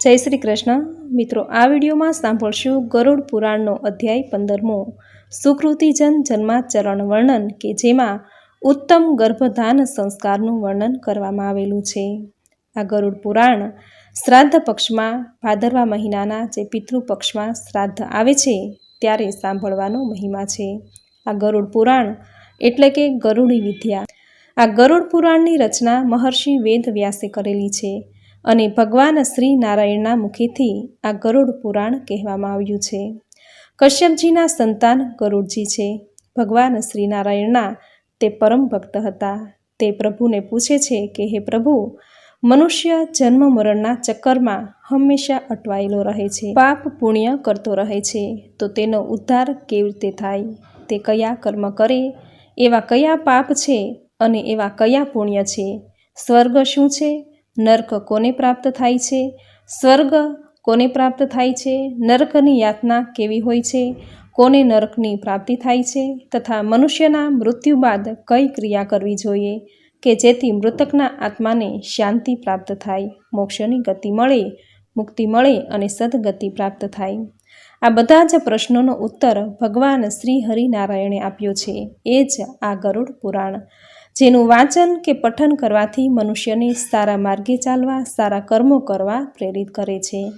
જય શ્રી કૃષ્ણ. મિત્રો, આ વિડીયોમાં સાંભળશું ગરુડ પુરાણનો અધ્યાય પંદરમો. સુકૃતિજન જન્માચરણ વર્ણન, કે જેમાં ઉત્તમ ગર્ભધાન સંસ્કારનું વર્ણન કરવામાં આવેલું છે. આ ગરુડ પુરાણ શ્રાદ્ધ પક્ષમાં, ભાદરવા મહિનાના જે પિતૃ પક્ષમાં શ્રાદ્ધ આવે છે, ત્યારે સાંભળવાનો મહિમા છે. આ ગરુડ પુરાણ એટલે કે ગરુડી વિદ્યા. આ ગરુડ પુરાણની રચના મહર્ષિ વેદ વ્યાસે કરેલી છે. અને ભગવાન શ્રી નારાયણના મુખેથી આ ગરુડ પુરાણ કહેવામાં આવ્યું છે. કશ્યપજીના સંતાન ગરુડજી છે. ભગવાન શ્રી નારાયણના તે પરમ ભક્ત હતા. તે પ્રભુને પૂછે છે કે, હે પ્રભુ, મનુષ્ય જન્મ મરણના ચક્કરમાં હંમેશા અટવાયેલો રહે છે. પાપ પુણ્ય કરતો રહે છે. તો તેનો ઉદ્ધાર કેવી રીતે થાય? તે કયા કર્મ કરે? એવા કયા પાપ છે? અને એવા કયા પુણ્ય છે? સ્વર્ગ શું છે? નર્ક કોને પ્રાપ્ત થાય છે? સ્વર્ગ કોને પ્રાપ્ત થાય છે? નર્કની યાતના કેવી હોય છે? કોને નર્કની પ્રાપ્તિ થાય છે? તથા મનુષ્યના મૃત્યુ બાદ કઈ ક્રિયા કરવી જોઈએ? કે જેથી મૃતકના આત્માને શાંતિ પ્રાપ્ત થાય, મોક્ષની ગતિ મળે, મુક્તિ મળે અને સદગતિ પ્રાપ્ત થાય? આ બધા જ પ્રશ્નોનો ઉત્તર ભગવાન શ્રી હરિનારાયણે આપ્યો છે. એ જ આ ગરુડ પુરાણ. જેનું વાંચન કે પઠન કરવાથી મનુષ્યને સારા માર્ગે ચાલવા, સારા કર્મો કરવા પ્રેરિત કરે છે.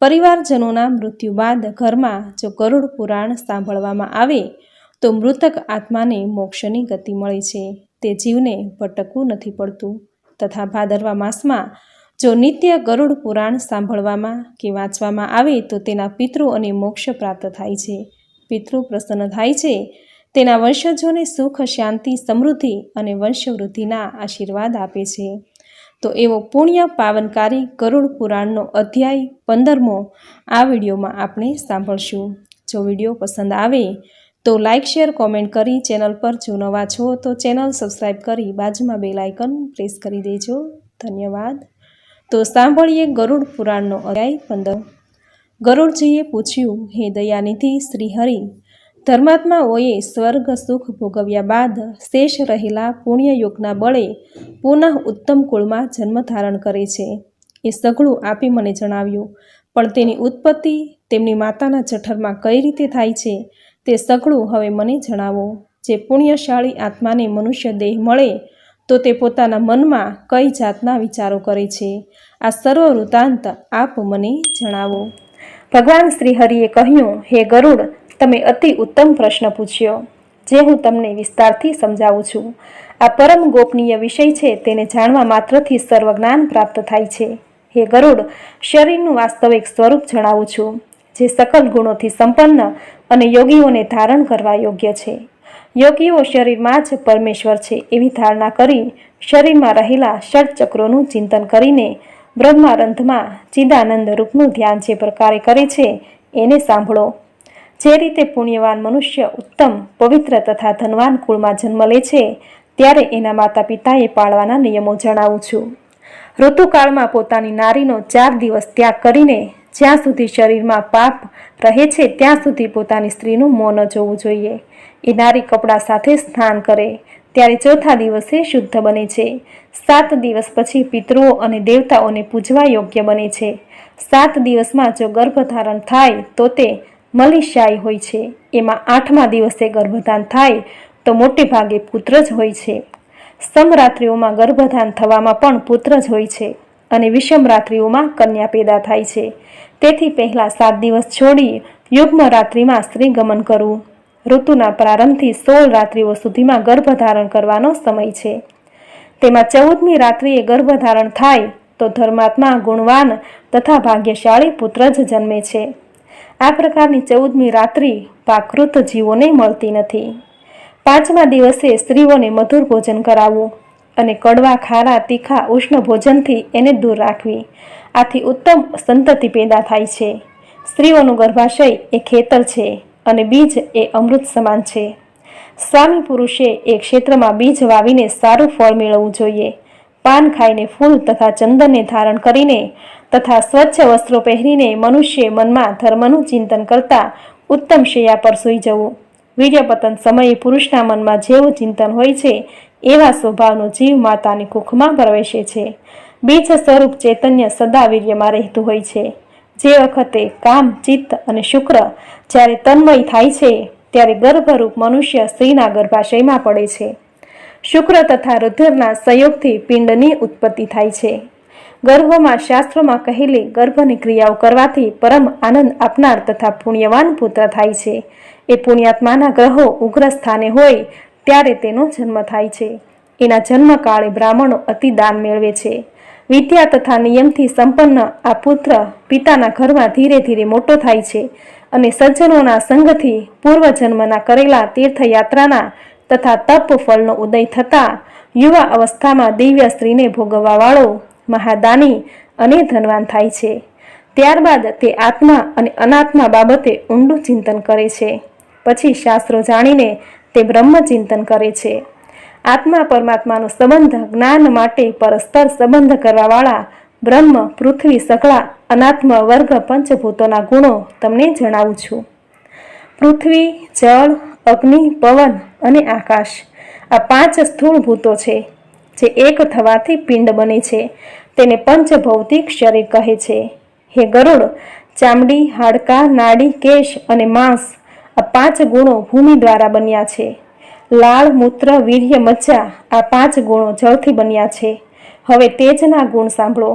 પરિવારજનોના મૃત્યુ બાદ ઘરમાં જો ગરુડ પુરાણ સાંભળવામાં આવે, તો મૃતક આત્માને મોક્ષની ગતિ મળે છે. તે જીવને ભટકવું નથી પડતું. તથા ભાદરવા માસમાં જો નિત્ય ગરુડ પુરાણ સાંભળવામાં કે વાંચવામાં આવે, તો તેના પિતૃ અને મોક્ષ પ્રાપ્ત થાય છે. પિતૃ પ્રસન્ન થાય છે. તેના વંશજોને સુખ, શાંતિ, સમૃદ્ધિ અને વંશવૃદ્ધિના આશીર્વાદ આપે છે. તો એવો પુણ્ય પાવનકારી ગરુડ પુરાણનો અધ્યાય પંદરમો આ વિડીયોમાં આપણે સાંભળશું. જો વીડિયો પસંદ આવે તો લાઇક શેર, કોમેન્ટ કરી ચેનલ પર જો નવા છો તો ચેનલ સબસ્ક્રાઈબ કરી બાજુમાં બેલ આઇકન પ્રેસ કરી દેજો. ધન્યવાદ. તો સાંભળીએ ગરુડ પુરાણનો અધ્યાય પંદર. ગરુડજીએ પૂછ્યું, હે દયાનિધિ શ્રી હરિ ધર્માત્માઓએ સ્વર્ગ સુખ ભોગવ્યા બાદ શેષ રહેલા પુણ્યયોગના બળે પુનઃ ઉત્તમ કુળમાં જન્મ ધારણ કરે છે. એ સઘળું આપી મને જણાવ્યું, પણ તેની ઉત્પત્તિ તેમની માતાના જઠરમાં કઈ રીતે થાય છે તે સઘળું હવે મને જણાવો. જે પુણ્યશાળી આત્માને મનુષ્ય દેહ મળે, તો તે પોતાના મનમાં કઈ જાતના વિચારો કરે છે? આ સર્વ વૃત્તાંત આપ મને જણાવો. ભગવાન શ્રીહરિએ કહ્યું, હે ગરુડ તમે અતિ ઉત્તમ પ્રશ્ન પૂછ્યો, જે હું તમને વિસ્તારથી સમજાવું છું. આ પરમ ગોપનીય વિષય છે, તેને જાણવા માત્રથી સર્વજ્ઞાન પ્રાપ્ત થાય છે. હે ગરુડ, શરીરનું વાસ્તવિક સ્વરૂપ જણાવું છું, જે સકલ ગુણોથી સંપન્ન અને યોગીઓને ધારણ કરવા યોગ્ય છે. યોગીઓ શરીરમાં જ પરમેશ્વર છે એવી ધારણા કરી, શરીરમાં રહેલા ષડચક્રોનું ચિંતન કરીને, બ્રહ્મારંધમાં ચિદાનંદ રૂપનું ધ્યાન જે પ્રકારે કરે છે, એને સાંભળો. જે રીતે પુણ્યવાન મનુષ્ય ઉત્તમ, પવિત્ર તથા ધનવાન કુળમાં જન્મ લે છે, ત્યારે એના માતા પિતાએ પાળવાના નિયમો જણાવું છું. ઋતુકાળમાં પોતાની નારીનો ચાર દિવસ ત્યાગ કરીને જ્યાં સુધી શરીરમાં પાપ રહે છે, ત્યાં સુધી પોતાની સ્ત્રીનું મૌન જોવું જોઈએ. એ નારી કપડાં સાથે સ્નાન કરે, ત્યારે ચોથા દિવસે શુદ્ધ બને છે. સાત દિવસ પછી પિતૃઓ અને દેવતાઓને પૂજવા યોગ્ય બને છે. સાત દિવસમાં જો ગર્ભધારણ થાય, તો તે મલિશાઈ હોય છે. એમાં આઠમા દિવસે ગર્ભધાન થાય તો મોટે ભાગે પુત્ર જ હોય છે. સમરાત્રિઓમાં ગર્ભધાન થવામાં પણ પુત્ર જ હોય છે અને વિષમરાત્રિઓમાં કન્યા પેદા થાય છે. તેથી પહેલાં સાત દિવસ છોડી યુગ્મ રાત્રિમાં સ્ત્રી ગમન કરવું. ઋતુના પ્રારંભથી સોળ રાત્રિઓ સુધીમાં ગર્ભધારણ કરવાનો સમય છે. તેમાં ચૌદમી રાત્રિએ ગર્ભધારણ થાય તો ધર્માત્મા ગુણવાન તથા ભાગ્યશાળી પુત્ર જ જન્મે છે. આ પ્રકારની ચૌદમી રાત્રિ પ્રાકૃત જીવોને મળતી નથી. પાંચમા દિવસે સ્ત્રીઓને મધુર ભોજન કરાવવું અને કડવા ખારા તીખા ઉષ્ણ ભોજનથી એને દૂર રાખવી. આથી ઉત્તમ સંતતિ પેદા થાય છે. સ્ત્રીઓનું ગર્ભાશય એ ખેતર છે અને બીજ એ અમૃત સમાન છે. સ્વામી પુરુષે એ ક્ષેત્રમાં બીજ વાવીને સારું ફળ મેળવવું જોઈએ. પાન ખાઈને ફૂલ તથા ચંદનને ધારણ કરીને તથા સ્વચ્છ વસ્ત્રો પહેરીને મનુષ્ય મનમાં ધર્મનું ચિંતન કરતા ઉત્તમ શૈયા પર સૂઈ જવું. વીર્યપતન સમયે પુરુષના મનમાં જેવું ચિંતન હોય છે, એવા સ્વભાવનો જીવ માતાની કુખમાં પ્રવેશે છે. બીજ સ્વરૂપ ચૈતન્ય સદા વીર્યમાં રહેતું હોય છે. જે વખતે કામ, ચિત્ત અને શુક્ર જ્યારે તન્મય થાય છે, ત્યારે ગર્ભરૂપ મનુષ્ય સ્ત્રીના ગર્ભાશયમાં પડે છે. શુક્ર તથા રુધિરના સંયોગથી પિંડની ઉત્પત્તિ થાય છે. ગર્ભમાં શાસ્ત્રોમાં કહેલી ગર્ભની ક્રિયાઓ કરવાથી પરમ આનંદ આપનાર તથા પુણ્યવાન પુત્ર થાય છે. એ પુણ્યાત્માના ગ્રહો ઉગ્ર સ્થાને હોય ત્યારે તેનો જન્મ થાય છે. એના જન્મકાળે બ્રાહ્મણો અતિ દાન મેળવે છે. વિદ્યા તથા નિયમથી સંપન્ન આ પુત્ર પિતાના ઘરમાં ધીરે ધીરે મોટો થાય છે અને સજ્જનોના સંગથી પૂર્વજન્મના કરેલા તીર્થયાત્રાના તથા તપ ફળનો ઉદય થતા યુવા અવસ્થામાં દિવ્ય સ્ત્રીને ભોગવવાવાળો મહાદાની અને ધનવાન થાય છે. ત્યારબાદ તે આત્મા અને અનાત્મા બાબતે ઊંડું ચિંતન કરે છે. પછી શાસ્ત્રો જાણીને તે બ્રહ્મ ચિંતન કરે છે. આત્મા પરમાત્માનો સંબંધ જ્ઞાન માટે પરસ્પર સંબંધ કરવાવાળા બ્રહ્મ, પૃથ્વી, સકળા, અનાત્મ, વર્ગ, પંચભૂતોના ગુણો તમને જણાવું છું. પૃથ્વી, જળ, અગ્નિ, પવન અને આકાશ. આ પાંચ સ્થૂળ ભૂતો છે, જે એક થવાથી પિંડ બને છે. તેને પંચભૌતિક શરીર કહે છે. હે ગરુડ, ચામડી, હાડકાં, નાડી, કેશ અને માંસ આ પાંચ ગુણો ભૂમિ દ્વારા બન્યા છે. લાળ, મૂત્ર, વીર્ય મજ્જા આ પાંચ ગુણો જળથી બન્યા છે. હવે તેજના ગુણ સાંભળો.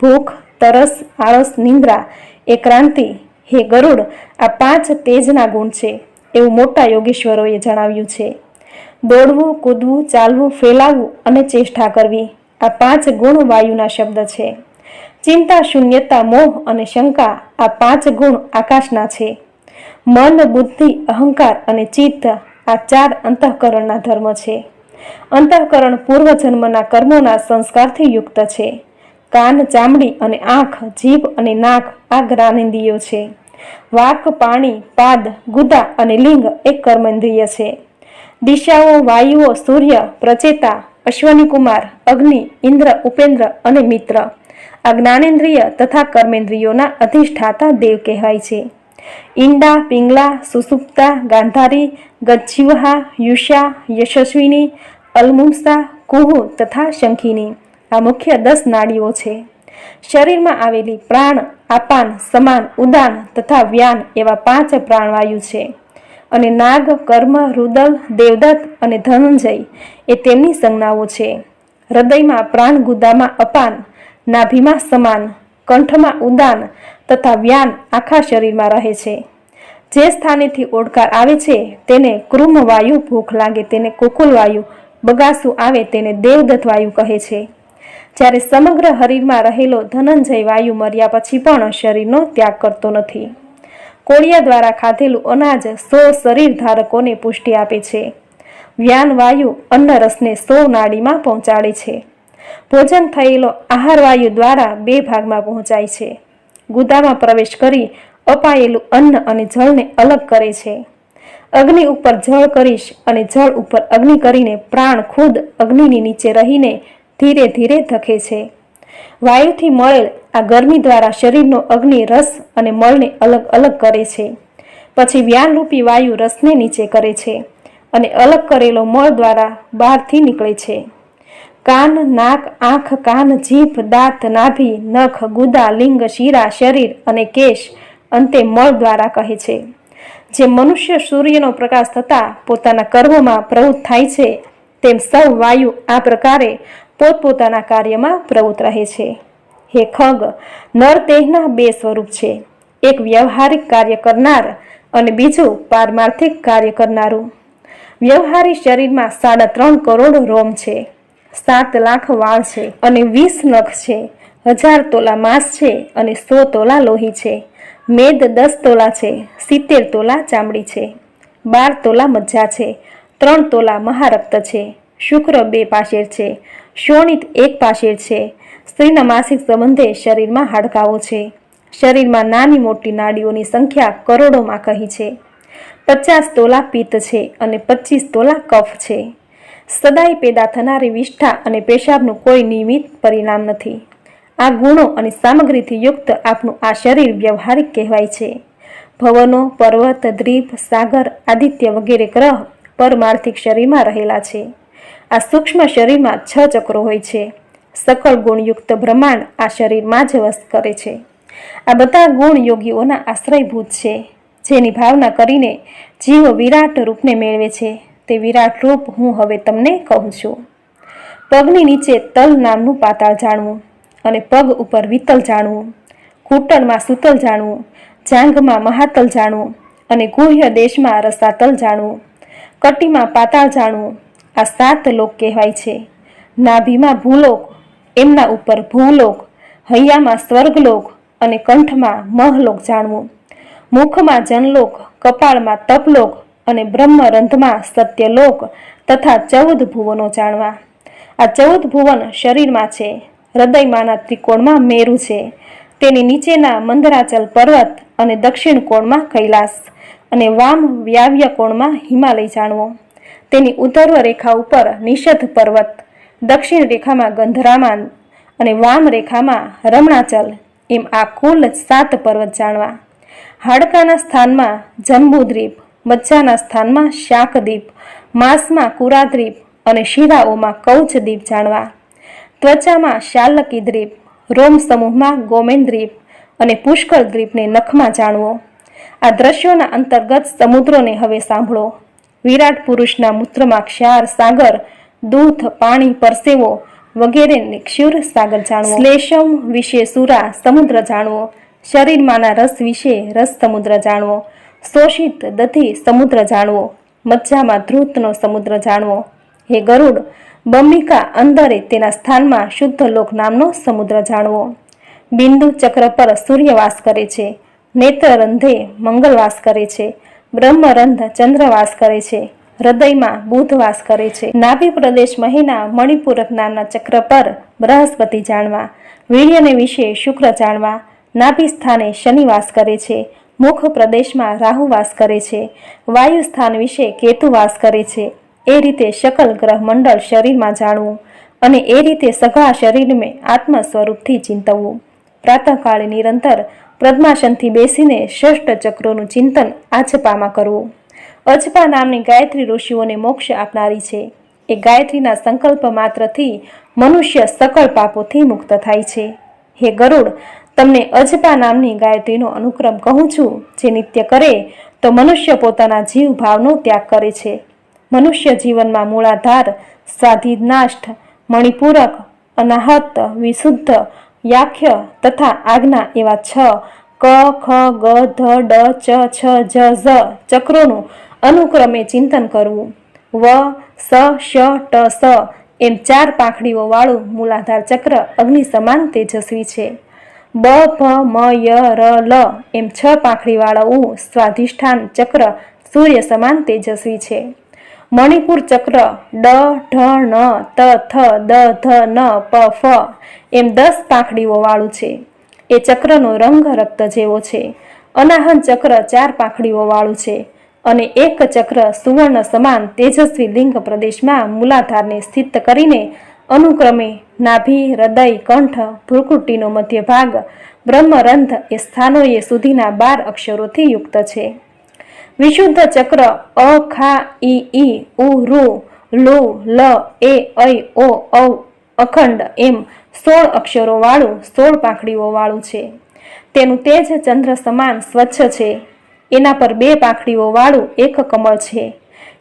ભૂખ, તરસ, આળસ, નિંદ્રા એ ક્રાંતિ હે ગરુડ, આ પાંચ તેજના ગુણ છે. એવું મોટા યોગેશ્વરોએ જણાવ્યું છે. દોડવું, કૂદવું, ચાલવું, ફેલાવવું અને ચેષ્ટા કરવી આ પાંચ ગુણ વાયુના શબ્દ છે. ચિંતા, શૂન્યતા, મોહ અને શંકા આ પાંચ ગુણ આકાશના છે. મન, બુદ્ધિ, અહંકાર અને ચિત્ત આ ચાર અંતઃકરણના ધર્મ છે. અંતઃકરણ પૂર્વજન્મના કર્મોના સંસ્કારથી યુક્ત છે. કાન, ચામડી અને આંખ, જીભ અને નાક આ જ્ઞાનેન્દ્રિયો છે. વાક, પાણી, પાદ, ગુદા અને લિંગ એક કર્મેન્દ્રિય છે. દિશાઓ, વાયુઓ, સૂર્ય, પ્રચેતા અશ્વનીકુમાર અગ્નિ, ઇન્દ્ર, ઉપેન્દ્ર અને મિત્ર. આ જ્ઞાનેન્દ્રિય તથા કર્મેન્દ્રિયોના અધિષ્ઠાતા દેવ કહેવાય છે. ઈંડા, પિંગલા, સુસુપ્તા, ગાંધારી ગજ્જીવહા યુષા, યશસ્વીની, અલમુંસા, કુહુ તથા શંખીની આ મુખ્ય દસ નાડીઓ છે. શરીરમાં આવેલી પ્રાણ આપાન, સમાન, ઉદાન તથા વ્યાન એવા પાંચ પ્રાણવાયુ છે. અને નાગ, કર્મ, રુદલ, દેવદત્ત અને ધનંજય એ તેમની સંજ્ઞાઓ છે. હૃદયમાં પ્રાણ ગુદામાં અપાન, નાભીમાં સમાન, કંઠમાં ઉદાન તથા વ્યાન આખા શરીરમાં રહે છે. જે સ્થાનેથી ઓડકાર આવે છે તેને કૃમ વાયુ ભૂખ લાગે, તેને કુકુલ વાયુ બગાસું આવે તેને દેવદત્ત વાયુ કહે છે. જ્યારે સમગ્ર શરીરમાં રહેલો ધનંજય વાયુ મર્યા પછી પણ શરીરનો ત્યાગ કરતો નથી. કોળિયા દ્વારા ખાધેલું અનાજ સો શરીર ધારકોને પુષ્ટિ આપે છે. વ્યાન વાયુ અન્નરસને સો નાડીમાં પહોંચાડે છે. ભોજન થયેલો આહાર વાયુ દ્વારા બે ભાગમાં પહોંચાય છે. ગુદામાં પ્રવેશ કરી અપાયેલું અન્ન અને જળને અલગ કરે છે. અગ્નિ ઉપર જળ કરીશ અને જળ ઉપર અગ્નિ કરીને પ્રાણ ખુદ અગ્નિની નીચે રહીને ધીરે ધીરે ધકે છે. વાયુથી મળેલ આ ગરમી દ્વારા શરીરનો અગ્નિ રસ અને મળને અલગ અલગ કરે છે. પછી વ્યાનરૂપી વાયુ રસને નીચે કરે છે અને અલગ કરેલો મળ દ્વારા બહારથી નીકળે છે. કાન, નાક, આંખ, કાન, જીભ, દાંત, નાભી, નખ, ગુદા, લિંગ, શીરા, શરીર અને કેશ અંતે મળ દ્વારા કહે છે. જે મનુષ્ય સૂર્યનો પ્રકાશ થતાં પોતાના કર્મમાં પ્રવૃત્ત થાય છે, તેમ સૌ વાયુ આ પ્રકારે પોતપોતાના કાર્યમાં પ્રવૃત્ત રહે છે. હે ખગ, નર દેહના બે સ્વરૂપ છે. એક વ્યવહારિક કાર્ય કરનાર અને બીજું પારમાર્થિક કાર્ય કરનારું. વ્યવહારી શરીરમાં સાડા ત્રણ કરોડ રોમ છે. સાત લાખ વાળ છે અને વીસ નખ છે. હજાર તોલા માંસ છે અને સો તોલા લોહી છે. મેદ દસ તોલા છે. સિત્તેર તોલા ચામડી છે. બાર તોલા મજ્જા છે. ત્રણ તોલા મહારક્ત છે. શુક્ર બે પાશેર છે. શોણિત એક પાશેર છે. સ્ત્રીના માસિક સંબંધે શરીરમાં હાડકાઓ છે. શરીરમાં નાની મોટી નાડીઓની સંખ્યા કરોડોમાં કહી છે. પચાસ તોલા પિત્ત છે અને પચીસ તોલા કફ છે. સદાય પેદા થનારી વિષ્ઠા અને પેશાબનું કોઈ નિયમિત પરિણામ નથી. આ ગુણો અને સામગ્રીથી યુક્ત આપનું આ શરીર વ્યવહારિક કહેવાય છે. ભવનો, પર્વત, દ્વીપ, સાગર, આદિત્ય વગેરે ગ્રહ પરમાર્થિક શરીરમાં રહેલા છે. આ સૂક્ષ્મ શરીરમાં છ ચક્રો હોય છે. સકળ ગુણયુક્ત બ્રહ્માંડ આ શરીરમાં જ વસ કરે છે. આ બધા ગુણ યોગીઓના આશ્રયભૂત છે, જેની ભાવના કરીને જીવ વિરાટ રૂપને મેળવે છે. તે વિરાટ રૂપ હું હવે તમને કહું છું. પગની નીચે તલ નામનું પાતાળ જાણવું અને પગ ઉપર વિતલ જાણવું, ઘૂંટણમાં સુતલ જાણવું, જાંઘમાં મહાતલ જાણવું અને ગુહ્ય દેશમાં રસાતલ જાણવું, કટીમાં પાતાળ જાણવું આ સાત લોક કહેવાય છે. નાભીમાં ભૂલોક, એમના ઉપર ભૂલોક, હૈયામાં સ્વર્ગલોક અને કંઠમાં મહલોક જાણવું. મુખમાં જનલોક, કપાળમાં તપલોક અને બ્રહ્મરંધમાં સત્યલોક તથા ચૌદ ભુવનો જાણવા. આ ચૌદ ભુવન શરીરમાં છે. હૃદયમાંના ત્રિકોણમાં મેરુ છે. તેની નીચેના મંદરાચલ પર્વત અને દક્ષિણ કોણમાં કૈલાસ અને વામ વ્યાવ્ય કોણમાં હિમાલય જાણવો. તેની ઉત્તર્વ રેખા ઉપર નિષધ પર્વત, દક્ષિણ રેખામાં ગંધરામાન અને વામ રેખામાં રમણાચલ, એમ આ કુલ સાત પર્વત જાણવા. હાડકાના સ્થાનમાં જંબુદ્વીપ, મચ્છાના સ્થાનમાં શાકદ્વીપ, માંસમાં કુરાદ્વીપ અને શિરાઓમાં કૌચદ્વીપ જાણવા. ત્વચામાં શાલકી દ્વીપ રોમ સમૂહમાં ગોમેન્દ્વીપ અને પુષ્કળ દ્વીપને નખમાં જાણવો. આ દ્રશ્યોના અંતર્ગત સમુદ્રોને હવે સાંભળો. વિરાટ પુરુષના મૂત્રમાં ક્ષાર, સાગર, દૂધ, પાણી, પરસેવો વગેરેને ક્ષુર સાગર જાણવો. શ્લેષમ વિશે સુરા, સમુદ્ર જાણવો. શરીરમાંના રસ વિશે રસ સમુદ્ર જાણવો. શોષિત દધી સમુદ્ર જાણવો. મજ્જામાં ધ્રુતનો સમુદ્ર જાણવો. હે ગરુડ, બમ્બિકા અંદરે તેના સ્થાનમાં શુદ્ધ લોક નામનો સમુદ્ર જાણવો. બિંદુ ચક્ર પર સૂર્ય વાસ કરે છે. નેત્ર રંધે મંગલવાસ કરે છે. બ્રહ્મરંધ ચંદ્ર વાસ કરે છે. હૃદયમાં બુધ વાસ કરે છે. નાભી પ્રદેશ મહિના મણિપુરક નામના ચક્ર પર બૃહસ્પતિ જાણવા, વીર્યને વિશે શુક્ર જાણવા, નાભી સ્થાને શનિ વાસ કરે છે. મુખ પ્રદેશમાં રાહુ વાસ કરે છે. વાયુ સ્થાન વિશે કેતુ વાસ કરે છે. એ રીતે શકલ ગ્રહ મંડળ શરીરમાં જાણવું અને એ રીતે સઘા શરીરને આત્મ સ્વરૂપથી ચિંતવવું પ્રાતઃકાળે નિરંતર પદ્માસનથી બેસીને ષષ્ઠ ચક્રોનું ચિંતન આછપામાં કરવું. અજપા નામની ગાયત્રી ઋષિઓને મોક્ષ આપનારી છે. એ ગાયત્રીના સંકલ્પ માત્રથી મનુષ્ય સકળ પાપોથી મુક્ત થાય છે. હે ગરુડ, તમને અજપા નામની ગાયત્રીનો અનુક્રમ કહું છું, જે નિત્ય કરે તો મનુષ્ય પોતાના જીવ ભાવનો ત્યાગ કરે છે. મનુષ્ય જીવનમાં મૂળાધાર સ્વાધિનાષ્ટ મણિપૂરક, અનાહત, વિશુદ્ધ યાખ્ય તથા આજ્ઞા એવા છ. ક, ખ, ગ, ધ, ડ, ચ, છ, જ, ઝ ચક્રોનું અનુક્રમે ચિંતન કરવું. વ, સ, શ, ટ, સ એમ ચાર પાંખડીઓ વાળું મૂલાધાર ચક્ર અગ્નિ સમાન તેજસ્વી છે. બ ભ મ, ય, ર, લ એમ છ પાંખડીવાળા સ્વાધિષ્ઠાન ચક્ર સૂર્ય સમાન તેજસ્વી છે. મણિપુર ચક્ર, ડ, ઢ ન ત, થ, દ, ધ, ન, પ, ફ એમ દસ પાંખડીઓ વાળું છે. એ ચક્રનો રંગ રક્ત જેવો છે. અનાહન ચક્ર ચાર પાંખડીઓ વાળું છે અને એક ચક્ર સુવર્ણ સમાન તેજસ્વી લિંગ પ્રદેશમાં મૂલાધારને સ્થિત કરીને અનુક્રમે નાભિ, હૃદય, કંઠ, ભ્રુકુટીનો મધ્ય ભાગ બ્રહ્મરંધ એ સ્થાનોએ સુધીના બાર અક્ષરોથી યુક્ત છે. વિશુદ્ધ ચક્ર, અ, ખા, ઈ ઈ, ઉ, રુ, લુ, લ, એ, ઐ, ઓ, ઔ, અખંડ એમ સોળ અક્ષરો વાળું સોળ પાંખડીઓ વાળું છે. તેનું તેજ ચંદ્ર સમાન સ્વચ્છ છે. એના પર બે પાંખડીઓ વાળું એક કમળ છે.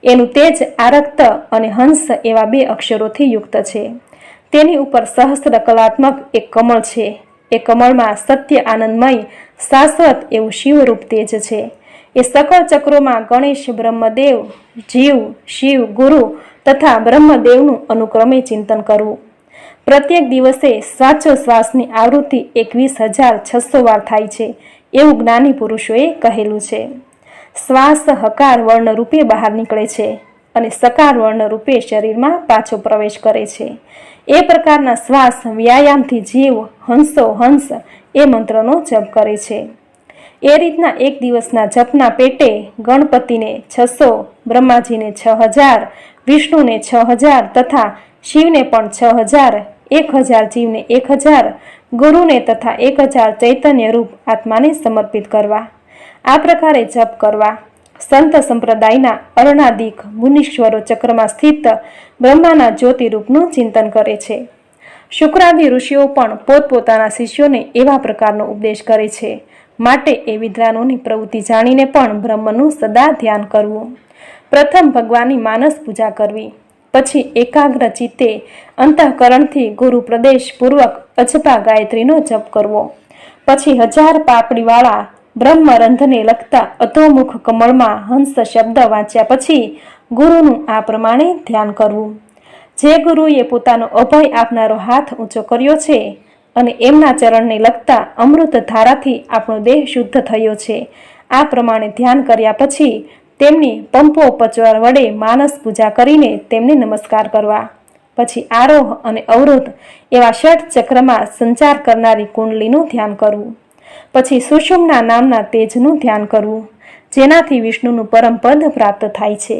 એનું તેજ આરક્ત અને હંસ એવા બે અક્ષરોથી યુક્ત છે. તેની ઉપર સહસ્ત્ર કલાત્મક એક કમળ છે. એ કમળમાં સત્ય આનંદમય, શાશ્વત એવું શિવરૂપ તેજ છે. એ સકળ ચક્રોમાં ગણેશ, બ્રહ્મદેવ, જીવ, શિવ, ગુરુ તથા બ્રહ્મદેવનું અનુક્રમે ચિંતન કરવું. પ્રત્યેક દિવસે શ્વાસોશ્વાસની આવૃત્તિ એકવીસ હજાર છસો વાર થાય છે એવું જ્ઞાની પુરુષોએ કહેલું છે. શ્વાસ હકાર વર્ણ રૂપે બહાર નીકળે છે અને સકાર વર્ણ રૂપે શરીરમાં પાછો પ્રવેશ કરે છે. એ પ્રકારના શ્વાસ વ્યાયામથી જીવ, હંસો, હંસ એ મંત્રનો જપ કરે છે. એ રીતના એક દિવસના જપના પેટે ગણપતિને છસો, બ્રહ્માજીને છ હજાર, વિષ્ણુને છ હજાર તથા શિવને પણ છ હજાર, એક હજાર જીવને એક હજાર, ગુરુને તથા એક હજાર ચૈતન્ય રૂપ આત્માને સમર્પિત કરવા. આ પ્રકારે જપ કરવા. સંત સંપ્રદાયના અરણાદિક મુનીશ્વરો ચક્રમાં સ્થિત બ્રહ્માના જ્યોતિરૂપનું ચિંતન કરે છે. શુક્રાદિ ઋષિઓ પણ પોતપોતાના શિષ્યોને એવા પ્રકારનો ઉપદેશ કરે છે. માટે એ વિદ્વાનોની પ્રવૃત્તિ જાણીને પણ બ્રહ્મનું સદા ધ્યાન કરવું. પ્રથમ ભગવાનની માનસ પૂજા કરવી. પછી એકાગ્ર ચિત્તે અંતઃકરણથી ગુરુ પ્રદેશપૂર્વક અજપા ગાયત્રીનો જપ કરવો. પછી હજાર પાપડીવાળા બ્રહ્મરંધને લગતા અધોમુખ કમળમાં હંસ શબ્દ વાંચ્યા પછી ગુરુનું આ પ્રમાણે ધ્યાન કરવું. જે ગુરુએ પોતાનો અભય આપનારો હાથ ઊંચો કર્યો છે અને એમના ચરણને લગતા અમૃત ધારાથી આપણો દેહ શુદ્ધ થયો છે. આ પ્રમાણે ધ્યાન કર્યા પછી તેમની પંપો પચવાર વડે માનસ પૂજા કરીને તેમને નમસ્કાર કરવા. પછી આરોહ અને અવરોધ એવા ષટ ચક્રમાં સંચાર કરનારી કુંડલીનું ધ્યાન કરવું. પછી સુષુમના નામના તેજનું ધ્યાન કરવું, જેનાથી વિષ્ણુનું પરમ પદ પ્રાપ્ત થાય છે.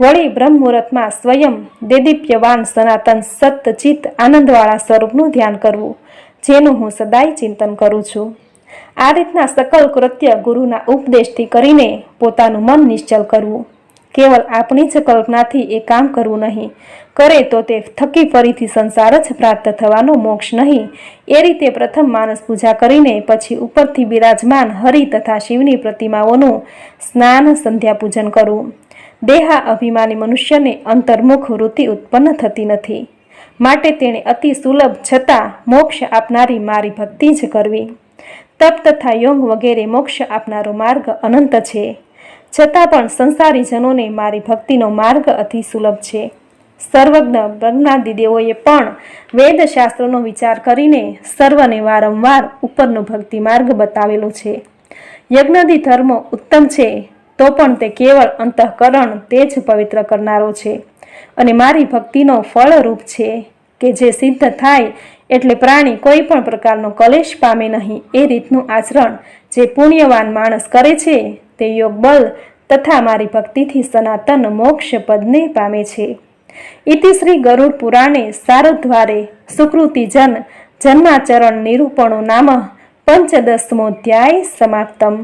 વળી બ્રહ્મુહૂર્તમાં સ્વયં દેદીપ્યવાન સનાતન સત્તચિત આનંદવાળા સ્વરૂપનું ધ્યાન કરવું. જેનું હું સદાય ચિંતન કરું છું. આ રીતના સકલ કૃત્ય ગુરુના ઉપદેશથી કરીને પોતાનું મન નિશ્ચલ કરવું. કેવલ આપણી જ કલ્પનાથી એ કામ કરવું નહીં. કરે તો તે થકી ફરીથી સંસાર જ પ્રાપ્ત થવાનો મોક્ષ નહીં. એ રીતે પ્રથમ માનસ પૂજા કરીને પછી ઉપરથી બિરાજમાન હરિ તથા શિવની પ્રતિમાઓનું સ્નાન સંધ્યા પૂજન કરવું દેહા અભિમાની મનુષ્યને અંતર્મુખ વૃત્તિ ઉત્પન્ન થતી નથી. માટે તેણે અતિ સુલભ છતાં મોક્ષ આપનારી મારી ભક્તિ જ કરવી. તપ તથા યોગ વગેરે મોક્ષ આપનારો માર્ગ અનંત છે. છતાં પણ સંસારીજનોને મારી ભક્તિનો માર્ગ અતિ સુલભ છે. સર્વજ્ઞ પ્રજ્ઞાદિદેવોએ પણ વેદશાસ્ત્રોનો વિચાર કરીને સર્વને વારંવાર ઉપરનો ભક્તિ માર્ગ બતાવેલો છે. યજ્ઞાદિ ધર્મો ઉત્તમ છે, તો પણ તે કેવળ અંતઃકરણ તે જ પવિત્ર કરનારો છે. અને મારી ભક્તિનો ફળરૂપ છે કે જે સિદ્ધ થાય એટલે પ્રાણી કોઈ પણ પ્રકારનો કલેશ પામે નહીં. એ રીતનું આચરણ જે પુણ્યવાન માણસ કરે છે તે યોગ બલ તથા મારી ભક્તિથી સનાતન મોક્ષ પદને પામે છે. ઇતિ શ્રી ગરુડ પુરાણે સારદ્વારે સુકૃતિજન જન્માચરણ નિરૂપણો નામ પંચદશમોધ્યાય સમાપ્તમ.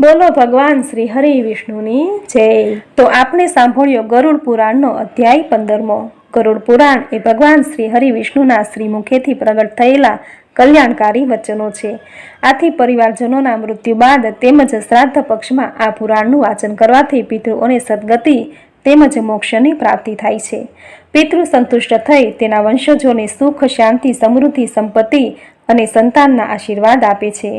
બોલો ભગવાન શ્રી હરિ વિષ્ણુની જય. તો આપણે સાંભળ્યો ગરુડ પુરાણનો અધ્યાય પંદરમો. ગરુડ પુરાણ એ ભગવાન શ્રી હરિ વિષ્ણુના શ્રી મુખેથી પ્રગટ થયેલા કલ્યાણકારી વચનો છે. આથી પરિવારજનોના મૃત્યુ બાદ તેમજ શ્રાદ્ધ પક્ષમાં આ પુરાણનું વાંચન કરવાથી પિતૃઓને સદગતિ તેમજ મોક્ષની પ્રાપ્તિ થાય છે. પિતૃ સંતુષ્ટ થઈ તેના વંશજોને સુખ, શાંતિ, સમૃદ્ધિ, સંપત્તિ અને સંતાનના આશીર્વાદ આપે છે.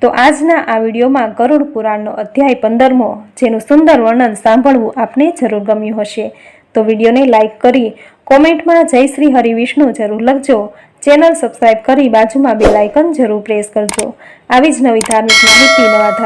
તો આજના આ વિડીયોમાં ગરુડ પુરાણનો અધ્યાય પંદરમો, જેનું સુંદર વર્ણન સાંભળવું આપને જરૂર ગમ્યું હશે. તો વિડીયોને લાઇક કરી કોમેન્ટમાં જય શ્રી હરિ વિષ્ણુ જરૂર લખજો. ચેનલ સબસ્ક્રાઇબ કરી બાજુમાં બે લાઇકન જરૂર પ્રેસ કરજો. આવી જ નવી ધાર્મિક માહિતી, નવા ધાર્મિક